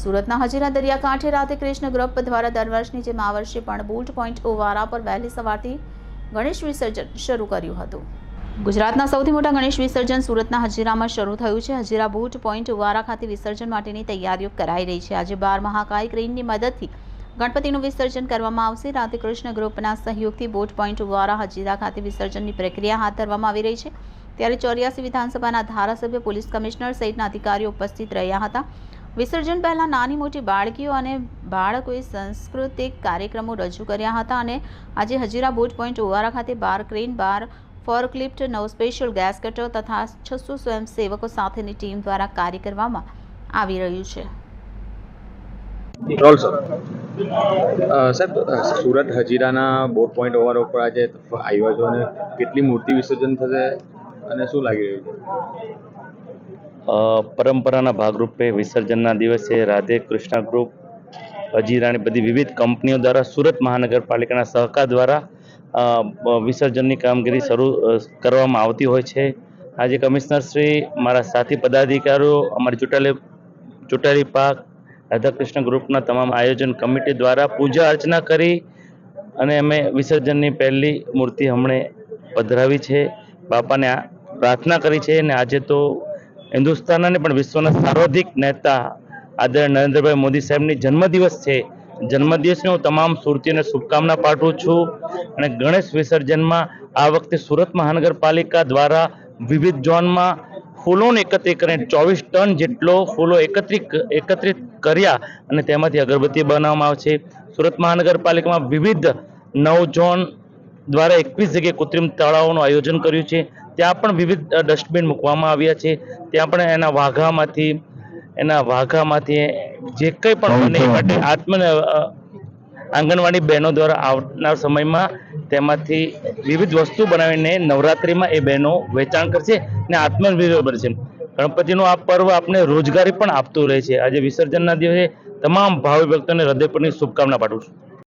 સુરતના હજીરા દરિયાકાંઠે રાતે કૃષ્ણ ગ્રુપ દ્વારા દર વર્ષની જેમ આ વર્ષે પણ બુટ પોઈન્ટ ઓવારા પર વહેલી સવારથી ગણેશ વિસર્જન શરૂ કર્યું હતું. ગુજરાતના સૌથી મોટા ગણેશ વિસર્જન સુરતના હજીરામાં શરૂ થયું છે. હજીરા બુટ પોઈન્ટ ઉવારા ખાતે વિસર્જન માટેની તૈયારીઓ કરાઈ રહી છે. આજે બાર મહાકાય ક્રેનની મદદથી ગણપતિનું વિસર્જન કરવામાં આવશે. રાતે કૃષ્ણ ગ્રુપના સહયોગથી બોટ પોઈન્ટ ઉવારા હજીરા ખાતે વિસર્જનની પ્રક્રિયા હાથ ધરવામાં આવી રહી છે. ત્યારે ચોર્યાસી વિધાનસભાના ધારાસભ્ય, પોલીસ કમિશનર સહિતના અધિકારીઓ ઉપસ્થિત રહ્યા હતા. વિસર્જન પહેલા નાની મોટી બાળકીઓ અને બાળકોએ સાંસ્કૃતિક કાર્યક્રમો રજૂ કર્યા હતા અને આજે હજીરા બોટ પોઈન્ટ ઓવારા ખાતે બાર ક્રેન બાર ફોરક્લિફ્ટ નવ સ્પેશિયલ ગેસ કટર તથા છસો સ્વયંસેવકો સાથેની ટીમ દ્વારા કાર્ય કરવામાં આવી રહ્યું છે. સાહેબ સુરત હજીરાના બોટ પોઈન્ટ ઓવર ઉપર આજે આવ્યા છો અને કેટલી મૂર્તિ વિસર્જન થશે અને શું લાગી રહ્યું છે? પરંપરાના ભાગરૂપે વિસર્જનના દિવસે રાધે કૃષ્ણ ગ્રુપ અજીરાણી બધી વિવિધ કંપનીઓ દ્વારા સુરત મહાનગરપાલિકાના સહકાર દ્વારા વિસર્જનની કામગીરી શરૂ કરવામાં આવતી હોય છે. આજે કમિશનર શ્રી, મારા સાથી પદાધિકારીઓ, અમારી ચૂંટાયેલી ચૂંટાયેલી પાક, રાધાકૃષ્ણ ગ્રુપના તમામ આયોજન કમિટી દ્વારા પૂજા અર્ચના કરી અને અમે વિસર્જનની પહેલી મૂર્તિ હમણે પધરાવી છે. બાપાને પ્રાર્થના કરી છે અને આજે તો હિન્દુસ્તાન અને પણ વિશ્વના સર્વાધિક નેતા આદરણીય નરેન્દ્રભાઈ મોદી સાહેબની જન્મદિવસ છે. જન્મદિવસની હું તમામ સુરતીઓને શુભકામના પાઠવું છું અને ગણેશ વિસર્જનમાં આ વખતે સુરત મહાનગરપાલિકા દ્વારા વિવિધ ઝોનમાં ફૂલોને એકત્રિત કરીને ચોવીસ ટન જેટલો ફૂલો એકત્રિત એકત્રિત કર્યા અને તેમાંથી અગરબત્તી બનાવવામાં આવશે સુરત મહાનગરપાલિકામાં વિવિધ નવ ઝોન દ્વારા એકવીસ જગ્યાએ કૃત્રિમ તળાવોનું આયોજન કર્યું છે. ત્યાં પણ વિવિધ ડસ્ટબિન મૂકવામાં આવ્યા છે. ત્યાં પણ એના વાઘામાંથી એના વાઘામાંથી જે કંઈ પણ બને એ માટે આત્મ આંગણવાડી બહેનો દ્વારા આવનાર સમયમાં તેમાંથી વિવિધ વસ્તુ બનાવીને નવરાત્રિમાં એ બહેનો વેચાણ કરશે અને આત્મનિર્ભર બનશે ગણપતિનું આ પર્વ આપણે રોજગારી પણ આપતું રહે છે. આજે વિસર્જનના દિવસે તમામ ભાવિ ભક્તોને હૃદયપૂર્વકની શુભકામના પાઠવું છું.